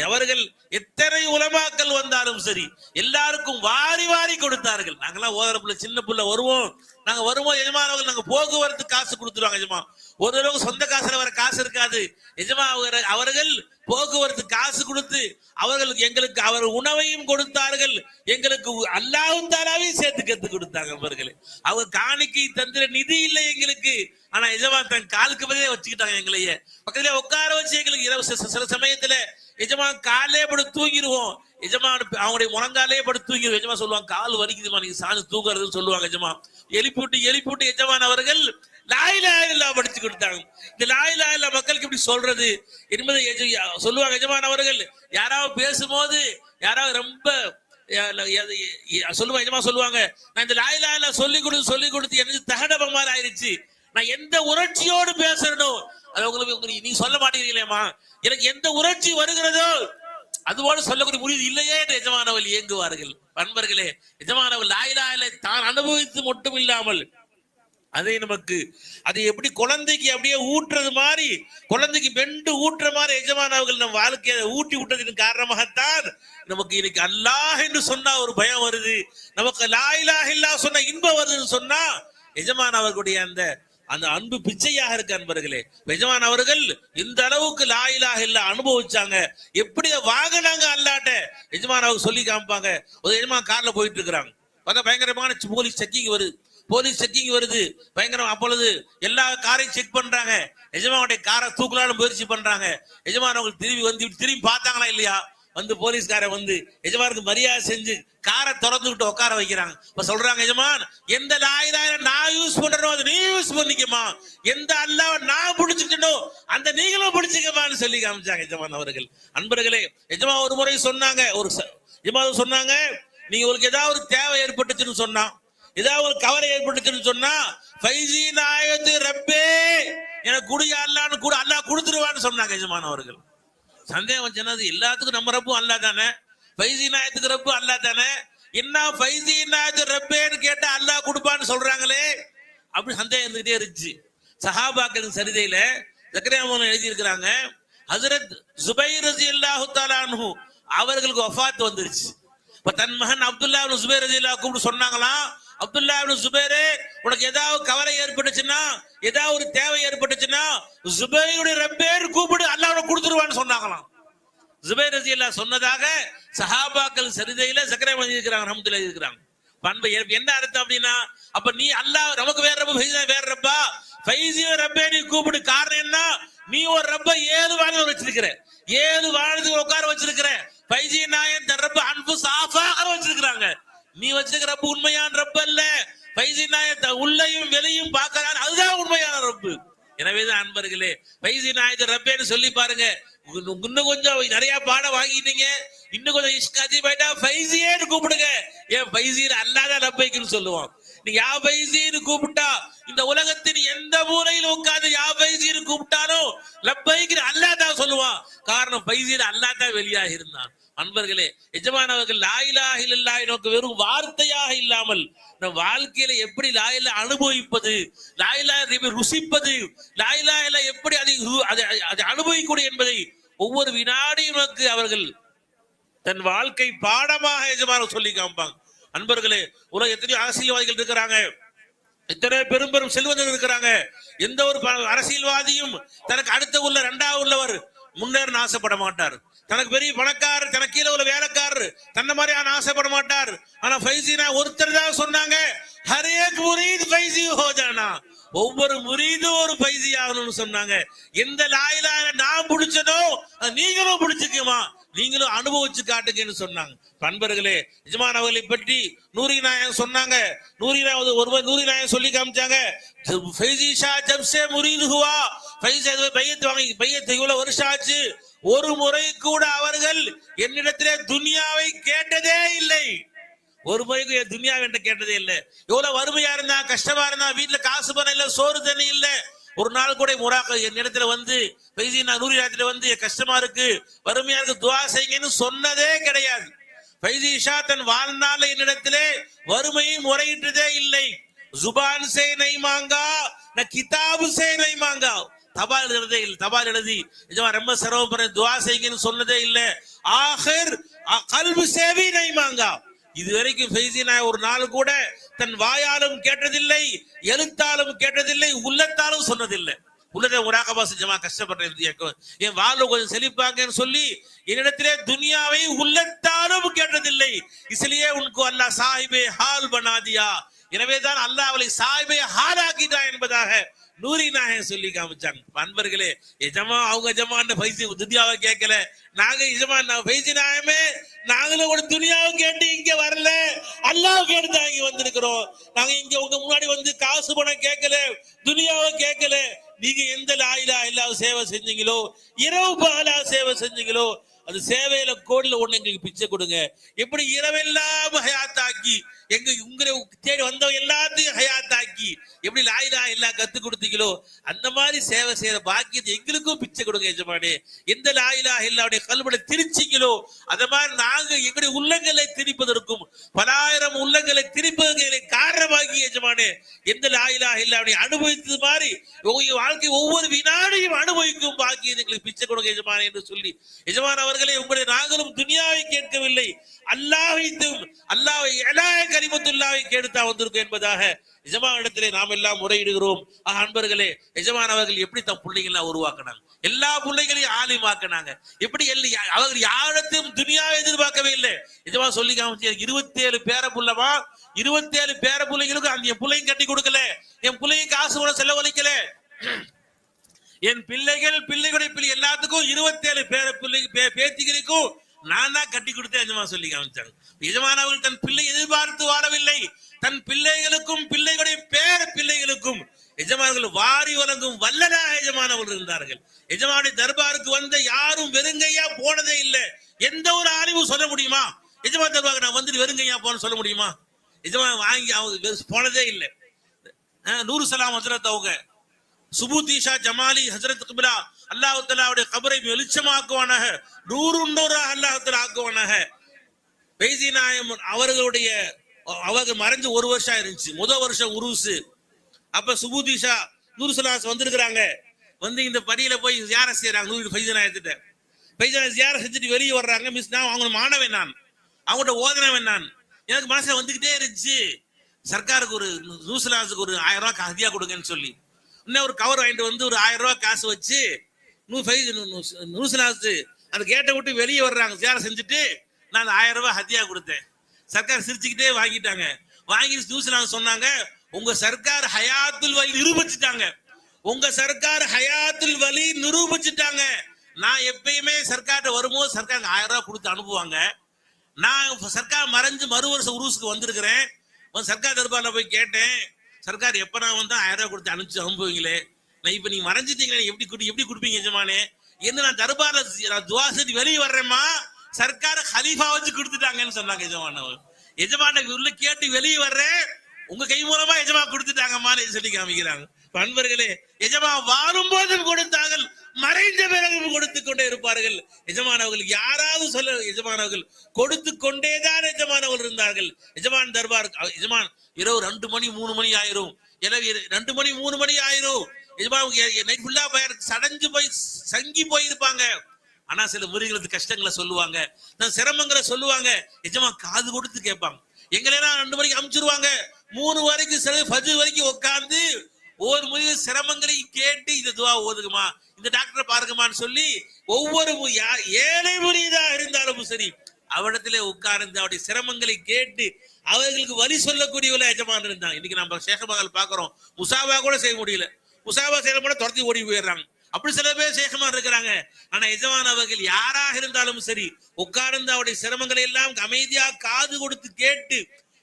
அவர்கள் எத்தனை உலமாக்கள் வந்தாலும் சரி எல்லாருக்கும் வாரி வாரி கொடுத்தார்கள். நாங்கெல்லாம் ஓதர புள்ள சின்ன புள்ள வருவோம். நாங்க வருவோம் எஜமானவர்கள் நாங்க போக்குவரத்து காசு கொடுத்துருவாங்க எஜமா. ஒரு தடவை சொந்த காசுல வர காசு இருக்காது. எஜமா அவர்- அவர்கள் போக்குவரத்து காசு கொடுத்து அவர்களுக்கு எங்களுக்கு அவர் உணவையும் கொடுத்தார்கள். எங்களுக்கு அல்லாவும் தாராவையும் சேர்த்து கத்து கொடுத்தாங்க அவர்களே. அவர் காணிக்கை தந்திர நிதி இல்லை எங்களுக்கு. ஆனா எஜமா தன் காலுக்கு பதிலே வச்சுக்கிட்டாங்க எங்களையே. பக்கத்துல உட்கார வச்சு எங்களுக்கு இரவு சில- சில சமயத்துல எஜமா காலே படு தூங்கிடுவோம் எஜமா அவங்களுடைய முழங்காலே படு தூங்கிடுவோம் எஜமா சொல்லுவாங்க கால் வலிக்குதுமா நீங்க சாஞ்சு தூங்குறதுன்னு சொல்லுவாங்க எஜமா எழுப்பிவிட்டு எழுப்பிவிட்டு எஜமான் அவர்கள் லாயிலாயில்லா படிச்சு கொடுத்தாங்க. இந்த லாயிலாயில்லா மக்களுக்கு இப்படி சொல்றது? என்பதை சொல்லுவாங்க எஜமான் அவர்கள் யாராவது பேசும்போது யாராவது ரொம்ப சொல்லுவாங்க எஜமா சொல்லுவாங்க நான் இந்த லாயிலாயில்லா சொல்லி கொடுத்து சொல்லி கொடுத்து எனக்கு தகடப ஆயிருச்சு. நான் எந்த உணர்ச்சியோடு பேசணும் அது உங்களுக்கு நீ நீங்க சொல்ல மாட்டேங்கிறீங்களேம்மா. எனக்கு எந்த உணர்ச்சி வருகிறதோ அதுபோல சொல்லக்கூடிய முடிவு இல்லையே என்று எஜமானவள் இயங்குவார்கள். பண்பர்களே எஜமானவள் லாயிலாயில தான் அனுபவித்து மட்டும் இல்லாமல் அதை நமக்கு அதை எப்படி குழந்தைக்கு அப்படியே ஊற்றுறது மாதிரி குழந்தைக்கு வெண்டு ஊற்றுற மாதிரி எஜமானவர்கள் நம்ம வாழ்க்கையை ஊட்டி விட்டதின் காரணமாகத்தான் நமக்கு இன்னைக்கு அல்லாஹ் என்று சொன்னா ஒரு பயம் வருது. நமக்கு லாயிலாக இல்லா சொன்ன இன்பம் வருதுன்னு சொன்னா எஜமானவர்களுடைய அந்த அந்த அன்பு பிச்சையாக இருக்கு அன்பர்களே. எஜமான் அவர்கள் இந்த அளவுக்கு லாயிலாக இல்ல அனுபவிச்சாங்க. எப்படி வாங்கினாங்க அல்லாட்ட? எஜமான் அவங்க சொல்லி காமிப்பாங்க. ஒரு எஜமான் கார்ல போயிட்டு இருக்கிறாங்க. பார்த்தா பயங்கரமான போலீஸ் செக்கிங் வருது. போலீஸ் செக்கிங் வருது. பயங்கரம் அப்பொழுது எல்லா காரையும் செக் பண்றாங்க. எஜமானுடைய காரை தூக்கலான முயற்சி பண்றாங்க. எஜமான் அவங்க திரும்பி வந்து திரும்பி பார்த்தாங்களா இல்லையா? வந்து போலீஸ்கார வந்து எஜமானுக்கு மரியாதை செஞ்சு காரை திறந்து விட்டு உட்கார வைக்கிறாங்க. இப்ப சொல்றாங்க எஜமான் எந்த லாயிலாயிரம் நான் யூஸ் பண்றனோ அது பண்ணிக்குமா எந்த அல்லாஹ் நான் பிடிச்சிக்கணும் அந்த நீங்களும் பிடிச்சிக்கமான்னு சொல்லி காமிச்சாங்க எஜமான் அவர்கள். அன்பர்களே எஜமா ஒரு முறை சொன்னாங்க ஒரு எஜமா சொன்னாங்க நீங்க உங்களுக்கு ஏதாவது ஒரு தேவை ஏற்பட்டுச்சுன்னு சொன்னா ஏதாவது ஒரு கவலை ஏற்பட்டுச்சுன்னு சொன்னா ஃபைஜி நாயத்து ரப்பே எனக்கு குடியா அல்லான்னு கூட அல்லாஹ் கொடுத்துருவான்னு சொன்னாங்க எஜமான் அவர்கள். சந்தேகம் வந்துச்சுன்னா எல்லாத்துக்கும் நம்ம ரப்பும் அல்லா தானே? ஃபைசி நாயத்துக்கு ரப்பு அல்லா தானே? என்ன ஃபைசி நாயத்து ரப்பேன்னு கேட்டா அல்லாஹ் கொடுப்பான்னு சொல்றாங்களே அப்படி சந்தேகம் இருந்துகிட்டே இருந்துச்சு. சஹாபாக்களின் சரிதையில ஜக்கரியாமன் எழுதி இருக்கிறாங்க ஹசரத் ஜுபைர் ரஜி அல்லாஹு தாலானு அவர்களுக்கு ஒஃபாத் வந்துருச்சு. இப்ப தன் மகன் அப்துல்லா இப்னு சுபைர் அல்லா கூப்பிட்டு சொன்னாங்களாம் அப்துல்லா சுபேரு உனக்கு ஏதாவது கவலை ஏற்பட்டுச்சுன்னா ஏதாவது ஒரு தேவை ஏற்பட்டுச்சுன்னா ஜுபைருடைய ரப்பேர் கூப்பிடு அல்லாஹ் உனக்கு கொடுத்துருவான்னு சொன்னாங்களாம். ஜுபைர் ரஜி அல்லா சொன்னதாக சஹாபாக்கள் சரிதையில சக்கரை இருக்கிறாங்க ரஹமத்துல இருக்கிறாங்க பண்பு ஏற்ப- என்ன அர்த்தம் அப்படின்னா அப்ப நீ அல்லாஹ் நமக்கு வேற ரப்ப ஃபைஸா வேற ரப்பா? ஃபைஸியோ ரப்பே நீ கூப்பிடு. காரணம் என்ன? நீ ஒரு ரப்ப ஏழு வாழ்ந்து வச்சிருக்கிற. ஏழு வாழ்ந்து உட்கார வச்சிருக்கிற. ஃபைஜி நாயன் தன் ரப்ப அன்பு சாஃபாக வச்சிருக்கிறாங்க? நீ வச்சிருக்கிற ரப்ப உண்மையான ரப்ப இல்ல ஃபைஜி நாயன் த- உள்ளையும் வெளியும் பார்க்கறான்? அதுதான் உண்மையான ரப்பு. எனவேதான் அன்பர்களே ஃபைசி நாயத்தை ரப்பேன்னு சொல்லி பாருங்க. இன்னும் கொஞ்சம் நிறைய பாடம் வாங்கிட்டீங்க. இன்னும் கொஞ்சம் இஷ்காதி போயிட்டா ஃபைசியேன்னு கூப்பிடுங்க. ஏன் ஃபைசியர் அல்லாத ரப்பைக்குன்னு சொல்லுவோம். நீ யா ஃபைசின்னு கூப்பிட்டா இந்த உலகத்தின் எந்த மூலையில் உட்காந்து யா ஃபைசின்னு கூப்பிட்டாலும் லப்பைக்கு அல்லாஹ் தான் சொல்லுவான். காரணம் ஃபைசியர் அல்லாதான் வெளியாக இருந்தான். அன்பர்களே எஜமானவர்கள் லாயிலாக இல்லல்லா எனக்கு வெறும் வார்த்தையாக இல்லாமல் நம் வாழ்க்கையில எப்படி லாயில அனுபவிப்பது லாயிலா ருசிப்பது லாயிலா இல்ல எப்படி அதை அதை அதை அனுபவிக்கூடும் என்பதை ஒவ்வொரு வினாடியும் நமக்கு அவர்கள் தன் வாழ்க்கை பாடமாக எஜமான சொல்லி காமிப்பாங்க அன்பர்களே உலக எத்தனையோ அரசியல்வாதிகள் இருக்கிறாங்க. எத்தனை பெரும் பெரும் செல்வந்தர்கள் இருக்கிறாங்க. எந்த ஒரு ப- அரசியல்வாதியும் தனக்கு அடுத்த உள்ள இரண்டாவது உள்ளவர் முன்னேற ஆசைப்பட மாட்டார். தனக்கு பெரிய பணக்காரர் தனக்கு கீழே உள்ள வேலைக்காரர். தன்னை மாதிரி ஆனா ஆசைப்பட மாட்டார். ஆனா ஃபைசினா ஒருத்தர் தான் சொன்னாங்க ஹரேக் முரீத் ஃபைசி ஹோஜானா. ஒவ்வொரு முரீதும் ஒரு பைசி ஆகணும்னு சொன்னாங்க. எந்த லாயில நான் பிடிச்சதோ நீங்களும் பிடிச்சிக்குமா? நீங்களும் அனுபவிச்சு காட்டுங்கன்னு சொன்னாங்க. பண்பர்களே எஜமான் அவர்களை பற்றி நூரி நாயன் சொன்னாங்க. நூறி நாயகம் ஒரு நூரி நாயன் சொல்லி காமிச்சாங்க. ஃபைசி ஷா ஜப்சே முரீது ஹுவா ஃபைசி பையத்து வாங்கி பையத்து இவ்வளவு வருஷம் ஆச்சு. ஒரு முறை கூட அவர்கள் என்னிடத்திலே துனியாவை கேட்டதே இல்லை. ஒரு முறைக்கு என் துனியா என்று கேட்டதே இல்லை. எவ்வளவு வறுமையா இருந்தா கஷ்டமா இருந்தா வீட்டுல காசு பணம் இல்ல சோறு தண்ணி இல்ல. ஒரு நாள் கூட முறாக்க என் இடத்துல வந்து பெய்தி நான் நூறு இடத்துல வந்து என் கஷ்டமா இருக்கு வறுமையா இருக்கு துவா செய்யுங்கன்னு சொன்னதே கிடையாது. பைசி இஷா தன் வாழ்நாள் என்னிடத்திலே வறுமையை முறையிட்டதே இல்லை. ஜுபான் சே நெய்மாங்கா ந கிதாபு சே நைமாங்கா தபால் எழுதே இல்லை. தபால் எழுதி நிஜமா ரொம்ப சிரமப்படுறேன் துவா செய்யுங்கன்னு சொன்னதே இல்லை. ஆஹர் அ- கல்பு சேவி நைமாங்கா. இதுவரைக்கும் ஃபைசி நாய் ஒரு நாள் கூட தன் வாயாலும் கேட்டதில்லை எழுத்தாலும் கேட்டதில்லை உள்ளத்தாலும் சொன்னதில்லை. உள்ளதை உராகபா செஞ்சமா கஷ்டப்படுறேன் என் வாழ்வு கொஞ்சம் செழிப்பாங்கன்னு சொல்லி என்னிடத்திலே துனியாவை உள்ளத்தாலும் கேட்டதில்லை. இசிலேயே உனக்கு அல்லாஹ் சாஹிபே ஹால் பனாதியா எனவேதான் அல்லாஹ் அவளை சாஹிபே ஹாலாக்கிட்டா என்பதாக நூரி நாயகம் சொல்லி காமிச்சாங்க. அன்பர்களே எஜமா அவங்க எஜமான பைசி துனியாவை கேட்கல. நாங்க எஜமா நாங்க பைசி நாயமே நாங்களும் ஒரு துனியாவும் கேட்டு இங்க வரல. அல்லாஹ் கேட்டு தான் இங்க வந்திருக்கிறோம். நாங்க இங்க உங்க முன்னாடி வந்து காசு பணம் கேட்கல துனியாவை கேட்கல. நீங்க எந்த லாயிலா இல்லாத சேவை செஞ்சீங்களோ இரவு பாலா சேவை செஞ்சீங்களோ அது சேவையில கோடில ஒண்ணு எங்களுக்கு பிச்சை கொடுங்க. எப்படி இரவெல்லாம் ஹயாத்தாக்கி எங்க உங்களை தேடி வந்தவங்க எல்லாத்தையும் ஹயாத்தாக்கி எப்படி லாயிலா எல்லாம் கத்து கொடுத்தீங்களோ அந்த மாதிரி சேவை செய்யற பாக்கியத்தை எங்களுக்கும் பிச்சை கொடுங்க எஜமானே. எந்த லாயிலா எல்லாவுடைய கல்வனை திரிச்சிங்களோ அத மாதிரி நாங்க எங்களுடைய உள்ளங்களை திரிப்பதற்கும் பலாயிரம் உள்ளங்களை திரிப்பதற்கு காரணமாகி எஜமானே. எந்த லாயிலா எல்லாவுடைய அனுபவித்தது மாதிரி உங்க வாழ்க்கை ஒவ்வொரு வினாடியும் அனுபவிக்கும் பாக்கியத்தை எங்களுக்கு பிச்சை கொடுங்க எஜமானே என்று சொல்லி எஜமான் அவர்களே உங்களுடைய நாங்களும் துனியாவை கேட்கவில்லை. அல்லாஹை அல்லாஹை எலாய கரிமத்துல்லாவை கேடுத்தா வந்திருக்கும் என்பதாக எஜமான இடத்திலே நாம் எல்லாம் முறையிடுகிறோம். ஆக அன்பர்களே எஜமான் அவர்கள் எப்படி தம் பிள்ளைகள்லாம் உருவாக்கினாங்க? எல்லா பிள்ளைகளையும் ஆலிமாக்கினாங்க. எப்படி எல்ல அவர் யாரிடத்தையும் துணியாவை எதிர்பார்க்கவே இல்லை. எஜமா சொல்லி காமிச்சு இருபத்தி ஏழு பேர புள்ளவா? இருபத்தி ஏழு பேர பிள்ளைகளுக்கு அந்த என் பிள்ளையும் கட்டி கொடுக்கல. என் பிள்ளையும் காசு கூட செலவழிக்கல. என் பிள்ளைகள் பிள்ளைகளுடைய பிள்ளை எல்லாத்துக்கும் இருபத்தேழு பேர பிள்ளை பேத்திகளுக்கும் நான் தான் கட்டி கொடுத்தேன் எஜமா சொல்லி காமிச்சாங்க. எஜமானவர்கள் தன் பிள்ளை எதிர்பார்த்து வாழவில்லை தன் பிள்ளைகளுக்கும் பிள்ளைகளுடைய பேர பிள்ளைகளுக்கும் எஜமானர்கள் வாரி வழங்கும் வல்லதா எஜமானவர்கள் இருந்தார்கள். எஜமானுடைய தர்பாருக்கு வந்த யாரும் வெறுங்கையா போனதே இல்லை. எந்த ஒரு அறிவும் சொல்ல முடியுமா? எஜமான் தர்பாருக்கு நான் வந்துட்டு வெறுங்கையா போன சொல்ல முடியுமா? எஜமான் வாங்கி அவங்க போனதே இல்லை. நூறு சலாம் ஹசரத் அவங்க. சுபுதீஷா ஜமாலி ஹசரத் குபிலா அல்லாஹ் அவருடைய கபரை வெளிச்சமாக்குவானாக. நூறு நூறு அல்லாஹ் ஆக்குவானாக. பெய்தி நாயம் அவர்களுடைய அவங்க மறைஞ்சு ஒரு வருஷம் இருந்துச்சு முதல் வருஷம் உருசு. அப்ப சுபுதீஷா நூறுசலாஸ் வந்திருக்கிறாங்க. வந்து இந்த படியில போய் ஜியார செய்யறாங்க நூறு ஃபைசா நாயத்திட்ட ஃபைசா ஜியார செஞ்சுட்டு வெளியே வர்றாங்க. மிஸ் நான் அவங்க மாணவன் நான். அவங்கள்ட்ட ஓதனவன் நான். எனக்கு மனசுல வந்துகிட்டே இருந்துச்சு. சர்க்காருக்கு ஒரு நூசலாஸுக்கு ஒரு ஆயிரம் ரூபாய் ஹதியா கொடுங்கன்னு சொல்லி. இன்னும் ஒரு கவர் வாங்கிட்டு வந்து ஒரு ஆயிரம் ரூபாய் காசு வச்சு நூ அந்த கேட்டை விட்டு வெளியே வர்றாங்க. சேர செஞ்சுட்டு நான் அந்த ஆயிரம் ரூபாய் ஹத்தியா கொடுத்தேன். சர்க்கார் சிரிச்சுக்கிட்டே வாங்கிட்டாங்க. வாங்கி நூசலாஸ் சொன்னாங்க. உங்க சர்க்கார் ஹயாத்துல் வலி நிரூபிச்சுட்டாங்க. உங்க சர்க்கார் ஹயாத்துல் வலி நிரூபிச்சுட்டாங்க. நான் எப்பயுமே சர்க்கார்ட்ட வரும்போது சர்க்கார் ஆயிரம் ரூபாய் கொடுத்து அனுப்புவாங்க. நான் சர்க்கார் மறைஞ்சு மறு வருஷம் உருசுக்கு வந்திருக்கிறேன். சர்க்கார் தர்பார்ல போய் கேட்டேன். சர்க்கார் எப்ப நான் வந்து ஆயிரம் ரூபாய் கொடுத்து அனுப்பிச்சு அனுப்புவீங்களே. நான் இப்ப நீங்க மறைஞ்சிட்டீங்களே எப்படி குடி எப்படி கொடுப்பீங்க எஜமானே? என்ன நான் தர்பார்ல நான் துவா செஞ்சு வெளியே வர்றேம்மா? சர்க்கார ஹலீஃபா வச்சு கொடுத்துட்டாங்கன்னு சொன்னாங்க எஜமான எஜமான உள்ள கேட்டு வெளியே வர்றேன். உங்க கை மூலமா எஜமா கொடுத்துட்டாங்கம்மான்னு சொல்லி காமிக்கிறாங்க. அன்பர்களே எஜமா வாழும் போதும் கொடுத்தார்கள் மறைந்த பிறகு கொடுத்து கொண்டே இருப்பார்கள். எஜமானவர்கள் யாராவது சொல்ல எஜமானவர்கள் கொடுத்து கொண்டேதான் எஜமானவர்கள் இருந்தார்கள். எஜமான் தர்பார் எஜமான் இரவு ரெண்டு மணி மூணு மணி ஆயிரும். எனவே ரெண்டு மணி மூணு மணி ஆயிரும். எஜமான் நைட் ஃபுல்லா சடைஞ்சு போய் சங்கி போயிருப்பாங்க. ஆனா சில முறைகளுக்கு கஷ்டங்களை சொல்லுவாங்க. சிரமங்களை சொல்லுவாங்க. எஜமா காது கொடுத்து கேட்பாங்க. எங்களெல்லாம் ரெண்டு மணிக்கு அமைச்சிருவாங்க. மூணு வரைக்கும் சில ஃபஜ்ர் வரைக்கும் உட்காந்து ஒவ்வொரு முறையும் சிரமங்களையும் கேட்டு இந்த துவா ஓதுகுமா இந்த டாக்டரை பாருங்கம்மான்னு சொல்லி ஒவ்வொரு யா- ஏழை முறியதா இருந்தாலும் சரி அவரிடத்திலே உட்கார்ந்து அவருடைய சிரமங்களை கேட்டு அவர்களுக்கு வழி சொல்லக்கூடியவள எஜமான் இருந்தாங்க இன்னைக்கு நம்ம சேகமகள் பாக்குறோம் முசாவா கூட செய்ய முடியல. முசாபா செய்ய கூட துரத்தி ஓடி போயிடுறாங்க. அப்படி சில பேர் சேகமா இருக்கிறாங்க. ஆனா எஜமானவர்கள் யாராக இருந்தாலும் சரி உட்கார்ந்து அவருடைய சிரமங்களை எல்லாம் அமைதியா காது கொடுத்து கேட்டு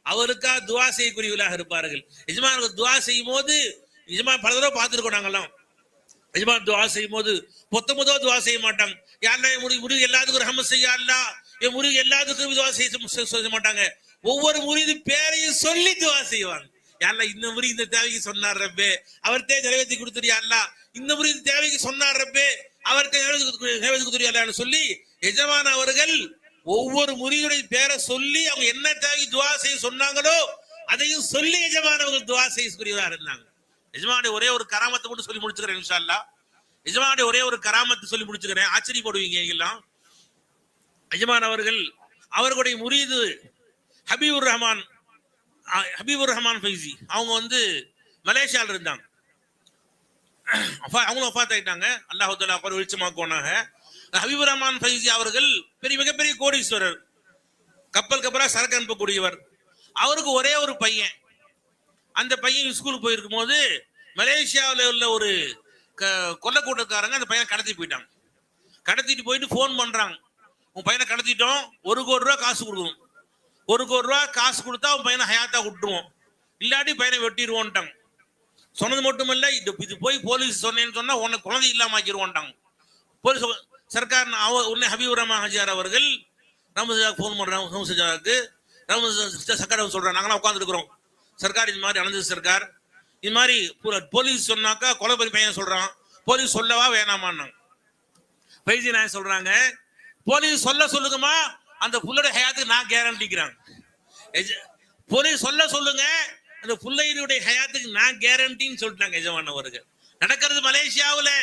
அவருக்கா துவா செய்யக்கூடியவர்களாக இருப்பார்கள். எஜமான் துவா செய்யும் போது எஜமான் பல தடவை பார்த்துருக்கோம் நாங்கெல்லாம். எஜமான் துவா செய்யும் போது மொத்த முதோ துவா செய்ய மாட்டாங்க. யாருன்னா என் முடிவு முடிவு எல்லாத்துக்கும் ரஹமத் செய்ய என் முடிவு எல்லாத்துக்கும் துவா செய்ய செய்ய மாட்டாங்க. ஒவ்வொரு முறிது பேரையும் சொல்லி துவா செய்வாங்க. யாரா இந்த முறி இந்த தேவைக்கு சொன்னார் ரப்பே. அவர்த்தே நிறைவேற்றி கொடுத்துரு அல்லா இந்த முறி இந்த தேவைக்கு சொன்னார் ரப்பே. அவர்த்தே நிறைவேற்றி நிறைவேற்றி கொடுத்துரு சொல்லி எஜமான் அவர்கள் ஒவ்வொரு முறியுடைய பேரை சொல்லி அவங்க என்ன தேவைக்கு துவா செய்ய சொன்னாங்களோ அதையும் சொல்லி எஜமான் அவர்கள் துவா செய்யக்கூடியவராக இருந்தாங்க. எஜமானுடைய ஒரே ஒரு கராமத்தை மட்டும் சொல்லி முடிச்சுக்கிறேன் இன்ஷா அல்லா எஜமானுடைய ஒரே ஒரு கராமத்தை சொல்லி முடிச்சுக்கிறேன். ஆச்சரியப்படுவீங்க எல்லாம் எஜமான் அவர்கள் அவர்களுடைய முறியது ஹபீபுர் ரஹ்மான் ஹபீபுர் ரஹ்மான் ஃபைசி. அவங்க வந்து மலேசியாவில் இருந்தாங்க. அவங்களும் ஒஃபாத் ஆயிட்டாங்க அல்லாஹ் தாலா அவர் வெளிச்சமாக்குவானாக. ஹபீபுர் ரஹ்மான் ஃபைசி அவர்கள் பெரிய மிகப்பெரிய கோடீஸ்வரர். கப்பல் கப்பலாக சரக்கு அனுப்பக்கூடியவர். அவருக்கு ஒரே ஒரு பையன். அந்த பையன் ஸ்கூலுக்கு போயிருக்கும் போது மலேசியாவில் உள்ள ஒரு க- கூட்டக்காரங்க அந்த பையனை கடத்தி போயிட்டாங்க. கடத்திட்டு போயிட்டு ஃபோன் பண்ணுறாங்க உன் பையனை கடத்திட்டோம். ஒரு கோடி ரூபா காசு கொடுக்கணும். ஒரு கோடி ரூபா காசு கொடுத்தா உன் பையனை ஹயாத்தா விட்டுருவோம். இல்லாட்டி பையனை வெட்டிடுவோன்ட்டாங்க. சொன்னது மட்டுமல்ல இது இது போய் போலீஸ் சொன்னேன்னு சொன்னா உன்னை குழந்தை இல்லாம ஆக்கிடுவோன்ட்டாங்க போலீஸ் சர்க்கார் அவ உன்னை ஹபீப் ரஹ்மான் ஹஜியார் அவர்கள் ரமசாக்கு ஃபோன் பண்ணுறாங்க ரமசாக்கு ரமசா சர்க்கார் சொல்றாங்க நாங்களாம் உட்காந்துருக்குறோம் சர்க்கார் இது மாதிரி அனந்த சர்க்கார். இது மாதிரி போலீஸ் சொன்னாக்கா கொலை பண்ணி பையன் சொல்றான். போலீஸ் சொல்லவா வேணாமான்னாங்க. பைசி நாயன் சொல்றாங்க. போலீஸ் சொல்ல சொல்லுங்கம்மா அந்த புள்ளோட ஹயாத்துக்கு நான் கேரண்டிக்கிறான் எஜ- போலீஸ் சொல்ல சொல்லுங்க அந்த புள்ளையினுடைய ஹயாத்துக்கு நான் கேரண்டின்னு சொல்லிட்டாங்க எஜமான அவர்கள் நடக்கிறது மலேசியாவில்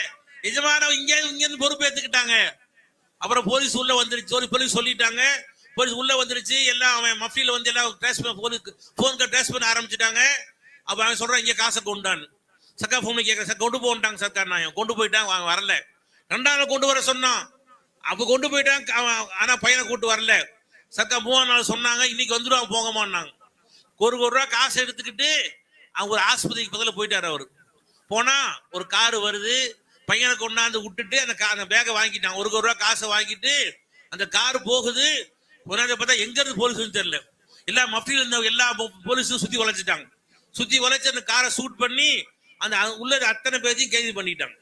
எஜமான இங்க இங்க பொறுப்பேற்றுக்கிட்டாங்க பொறுப்பு ஏத்துக்கிட்டாங்க அப்புறம் போலீஸ் உள்ள வந்துருச்சு சொல்லி போலீஸ் சொல்லிட்டாங்க. போலீஸ் உள்ள வந்துருச்சு எல்லாம் அவன் மஃபியில் வந்து எல்லாம் ட்ரேஸ் பண்ண போனுக்கு போனுக்கு ட்ரேஸ் பண்ண ஆரம்பிச்சிட்டாங்க. அப்போ அவன் சொல்கிறான் இங்கே காசை கொண்டான் சக்கா ஃபோன் கேட்குறேன் சார் கொண்டு போன்ட்டாங்க சர்க்கார் நான் கொண்டு போயிட்டான் அவன் வரல. ரெண்டாவது கொண்டு வர சொன்னான் அப்ப கொண்டு போயிட்டாங்க. ஆனா பையனை கூட்டு வரல. சக்கா மூணு நாள் சொன்னாங்க இன்னைக்கு வந்துடுவாங்க போங்கம்மான்னாங்க. ஒரு கோடி ரூபா காசு எடுத்துக்கிட்டு அவங்க ஒரு ஆஸ்பத்திரிக்கு பக்கத்துல போயிட்டாரு அவரு. போனா ஒரு காரு வருது பையனை கொண்டாந்து விட்டுட்டு அந்த கா- அந்த பேக்கை வாங்கிட்டான். ஒரு கோடி ரூபா காசை வாங்கிட்டு அந்த கார் போகுது. கொண்டாந்து பார்த்தா எங்க இருந்து போலீஸ் தெரியல. எல்லா மஃபியில் இருந்த எல்லா போலீஸும் சுத்தி வளைச்சிட்டாங்க சுத்தி வளைச்சு அந்த காரை சூட் பண்ணி அந்த உள்ள அத்தனை பேரையும் கைது பண்ணிட்டாங்க.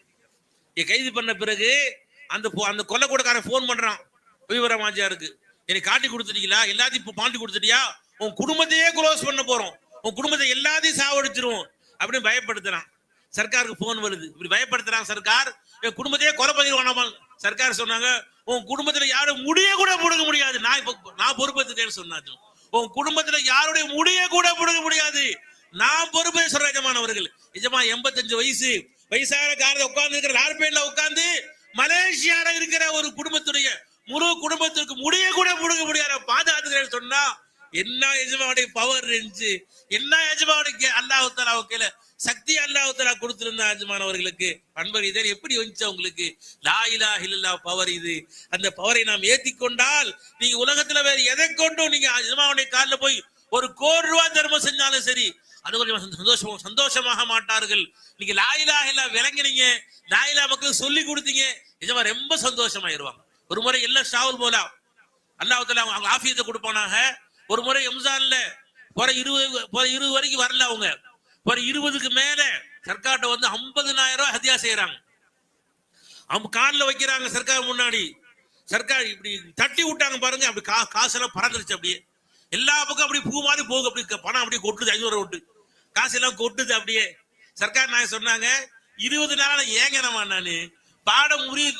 கைது பண்ண பிறகு அந்த அந்த கொல்லை கூடக்காரன் ஃபோன் பண்றான். விவரமாஜியாருக்கு எனக்கு காட்டி கொடுத்துட்டீங்களா? எல்லாத்தையும் இப்போ பாண்டி கொடுத்துட்டியா? உன் குடும்பத்தையே குளோஸ் பண்ண போறோம். உன் குடும்பத்தை எல்லாத்தையும் சாவடிச்சிருவோம். அப்படின்னு பயப்படுத்துறான். சர்க்காருக்கு போன் வருது. இப்படி பயப்படுத்துறான் சர்க்கார். என் குடும்பத்தையே கொலை பண்ணிடுவானாமா சர்க்கார் சொன்னாங்க உன் குடும்பத்துல யாரும் முடிய கூட புடுங்க முடியாது. நான் இப்ப நான் பொறுப்பேற்றுட்டேன்னு சொன்னாச்சும் உன் குடும்பத்துல யாருடைய முடிய கூட புடுங்க முடியாது. நான் பொறுப்பே சொல்றேன் எஜமான் அவர்கள் எஜமா எண்பத்தஞ்சு வயசு. வயசான காரத்தை உட்கார்ந்து இருக்கிற லார்பேட்ல உட்கார்ந்து மலேசியால இருக்கிற ஒரு குடும்பத்துடைய முழு குடும்பத்திற்கு முடிய கூட புடுங்க முடியாத பாதுகாத்துக்கிறேன்னு சொன்னா என்ன எஜமானுடைய பவர் இருந்துச்சு? என்ன எஜமானுக்கு அல்லாஹ் தலா கீழே சக்தி அல்லாஹ் தலா கொடுத்திருந்தா எஜமானவர்களுக்கு அன்பர் இதே எப்படி வந்துச்சு உங்களுக்கு லா இல்லா பவர் இது. அந்த பவரை நாம் ஏத்தி கொண்டால் நீங்க உலகத்துல வேற எதை கொண்டும் நீங்க எஜமாவுடைய காலில் போய் ஒரு கோடி ரூபாய் தர்மம் செஞ்சாலும் சரி அது கொஞ்சம் சந்தோஷம் சந்தோஷமாக மாட்டார்கள். நீங்க லாயிலா இல்லா விளங்கினீங்க லாயிலா மக்களுக்கு சொல்லி கொடுத்தீங்க நிஜமா ரொம்ப சந்தோஷமாயிருவாங்க. ஒரு முறை எல்லாம் ஷாவுல் போலா அல்லாஹத்துல அவங்க அவங்க ஆஃபியத்தை கொடுப்பானாக ஒரு முறை எம்சான்ல போற இருபது போற இருபது வரைக்கும் வரல அவங்க. போற இருபதுக்கு மேல சர்க்கார்ட்ட வந்து ஐம்பதுனாயிரம் ரூபாய் ஹதியா செய்யறாங்க அவங்க காலில் வைக்கிறாங்க சர்க்கார் முன்னாடி. சர்க்கார் இப்படி தட்டி விட்டாங்க பாருங்க அப்படி கா காசெல்லாம் பறந்துருச்சு அப்படியே. எல்லா பக்கம் அப்படி பூ மாதிரி போகுது அப்படி பணம் அப்படியே கொட்டுது ஐநூறு விட்டு காசு எல்லாம் கொட்டுது அப்படியே. சர்க்கார் நாயகம் சொன்னாங்க இருபது நாள் ஏங்கனமா நானு? பாடம் உரிய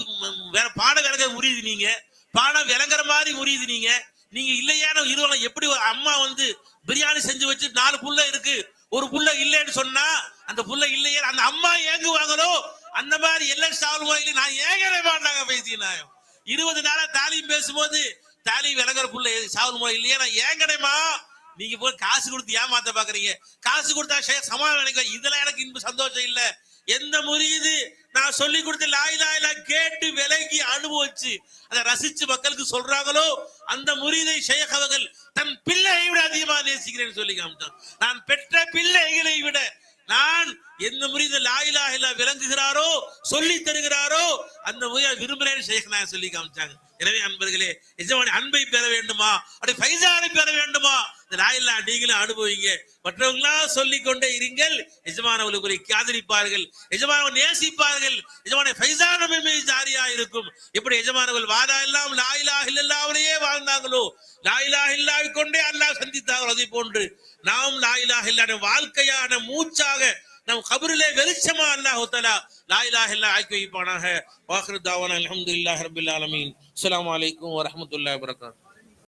வேற பாடம் விளங்க உரியுது நீங்க. பாடம் விளங்குற மாதிரி உரியுது நீங்க. நீங்க இல்லையான இருவரும் எப்படி அம்மா வந்து பிரியாணி செஞ்சு வச்சு நாலு புள்ள இருக்கு ஒரு புள்ள இல்லைன்னு சொன்னா அந்த புள்ள இல்லையே அந்த அம்மா ஏங்குவாங்களோ அந்த மாதிரி எல்லா சாவல் கோயிலும் நான் ஏங்கவே மாட்டாங்க பேசினாயும் இருபது நாளா தாலியும் பேசும்போது தாலி விளங்குற புள்ள சாவல் முறை இல்லையா நான் ஏங்கடைமா நீங்க போய் காசு கொடுத்து ஏமாத்த பாக்குறீங்க. காசு கொடுத்தா ஷே- சமாதானம் இதெல்லாம் எனக்கு இன்ப சந்தோஷம் இல்லை. எந்த முறியுது நான் சொல்லி கொடுத்த லாயிலாயில கேட்டு விலகி அனுபவிச்சு அதை ரசிச்சு மக்களுக்கு சொல்றாங்களோ? அந்த முறியதை ஷேக் அவர்கள் தன் பிள்ளையை விட அதிகமா நேசிக்கிறேன்னு சொல்லி காமிச்சான். நான் பெற்ற பிள்ளைகளை விட நான் எந்த முறியது லாயிலாயில விளங்குகிறாரோ சொல்லி தருகிறாரோ அந்த முறையை விரும்புகிறேன் ஷேக் நான் சொல்லி காமிச்சாங்க. எனவே அன்பர்களே எஜமானி அன்பை பெற வேண்டுமா? அப்படி ஃபைசானை பெற வேண்டுமா? இந்த லாயில்லா நீங்களும் அனுபவிங்க. மற்றவங்களா சொல்லிக் கொண்டே இருங்கள். எஜமானவர்களுக்குரிய காதலிப்பார்கள். எஜமானவன் நேசிப்பார்கள். எஜமான ஃபைசான ஜாரியா இருக்கும். எப்படி எஜமானவர்கள் வாதா எல்லாம் லாயிலா இல்லாமலேயே வாழ்ந்தாங்களோ? லாயிலா இல்லாவி கொண்டே அல்லாஹ் சந்தித்தார்கள். அதை போன்று நாம் லாயிலா இல்லாத வாழ்க்கையான மூச்சாக நம் கபரிலே வெளிச்சமா அல்லாஹ் தஆலா லா இலாஹ இல்லா ஆக்கி வைப்பானாக வாஹிரு தாவானா அல்ஹம்துலில்லாஹி ரப்பில் ஆலமீன் அஸ்ஸலாமு அலைக்கும் வரஹ்மத்துல்லாஹி வபரகாத்துஹு